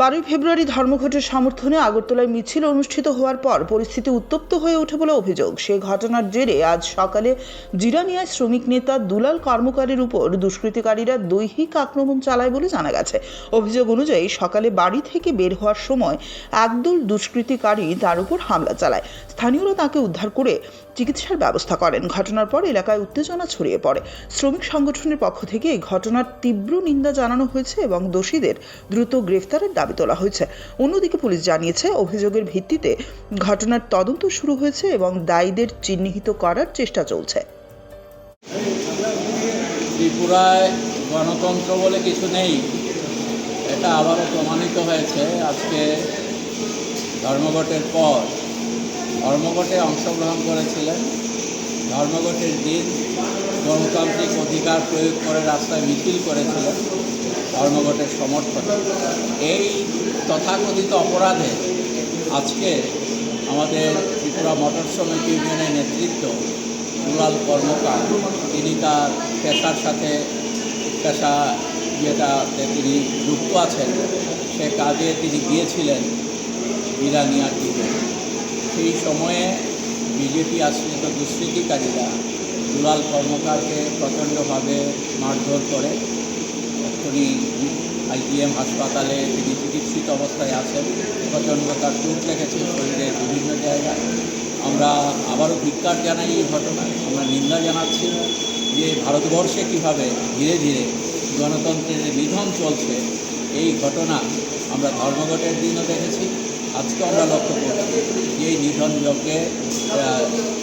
বারোই ফেব্রুয়ারি ধর্মঘটের সমর্থনে আগরতলায় মিছিল অনুষ্ঠিত হওয়ার পর পরিস্থিতি উত্তপ্ত হয়ে ওঠে বলে অভিযোগ। সে ঘটনার জেরে আজ সকালে জিরানিয়ায় শ্রমিক নেতা দুলাল কর্মকারের উপর দুষ্কৃতিকারীরা দৈহিক আক্রমণ চালায় বলে জানা গেছে। অভিযোগ অনুযায়ী সকালে বাড়ি থেকে বের হওয়ার সময় একদল দুষ্কৃতিকারী তার উপর হামলা চালায়। স্থানীয়রা তাকে উদ্ধার করে চিকিৎসার ব্যবস্থা করেন। ঘটনার পর এলাকায় উত্তেজনা ছড়িয়ে পড়ে। শ্রমিক সংগঠনের পক্ষ থেকে এই ঘটনার তীব্র নিন্দা জানানো হয়েছে এবং দোষীদের দ্রুত গ্রেফতারের তোলা হয়েছে। অন্যদিকে পুলিশ জানিয়েছে, অভিযোগের ভিত্তিতে ঘটনার তদন্ত শুরু হয়েছে এবং দায়ীদের চিহ্নিত করার চেষ্টা চলছে। ত্রিপুরায় গণতন্ত্র বলে কিছু নেই, এটা আবারও প্রমাণিত হয়েছে। আজকে ধর্মঘটের পর ধর্মঘটে অংশগ্রহণ করেছিলেন। ধর্মঘটের দিন গণতান্ত্রিক অধিকার প্রয়োগ করে রাস্তায় মিছিল করেছিলেন। ধর্মঘটের সমর্থনে। এই তথাকথিত অপরাধে আজকে আমাদের ত্রিপুরা মোটর শ্রমিক ইউনিয়নের নেতৃত্ব দুলাল কর্মকার, তিনি তার পেশার সাথে, পেশা যেটাতে তিনি যুক্ত আছেন, সে কাজে তিনি গিয়েছিলেন বিরানিয়ার দিকে সেই সময়ে বিজেপি আশ্রিত দুষ্কৃতিকারীরা দুলাল কর্মকারকে প্রচণ্ডভাবে মারধর করে উনি আইজিএম হাসপাতালে তিনি চিকিৎসিত অবস্থায় আছেন। প্রচণ্ড তার চোট লেগেছে শরীরের বিভিন্ন জায়গায়। আমরা আবারও ধিক্কার জানাই এই ঘটনায়। আমরা নিন্দা জানাচ্ছি যে ভারতবর্ষে কীভাবে ধীরে ধীরে গণতন্ত্রের নিধন চলছে, এই ঘটনা আমরা ধর্মঘটের দিনও দেখেছি। আজকে আমরা লক্ষ্য করছি যে এই নিধন যজ্ঞে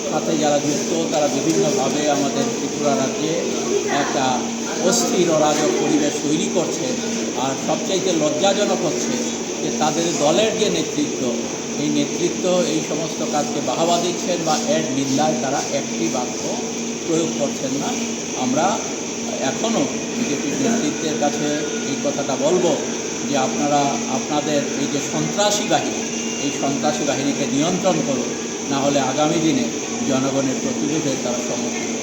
সাথে যারা যুক্ত, তারা বিভিন্নভাবে আমাদের ত্রিপুরা রাজ্যে একটা অস্থির অরাজক পরিবেশ তৈরি করছে আর সবচাইতে লজ্জাজনক হচ্ছে যে তাদের দলের যে নেতৃত্ব, এই নেতৃত্ব এই সমস্ত কাজকে বাহাবা দিচ্ছেন বা এর নিন্দায় তারা একটি বাক্য প্রয়োগ করছেন না আমরা এখনও বিজেপির নেতৃত্বের কাছে এই কথাটা বলব যে আপনারা, আপনাদের এই যে সন্ত্রাসী বাহিনী, এই সন্ত্রাসী বাহিনীকে নিয়ন্ত্রণ করুন, না হলে আগামী দিনে জনগণের প্রতিরোধের তারা সম্মুখীন।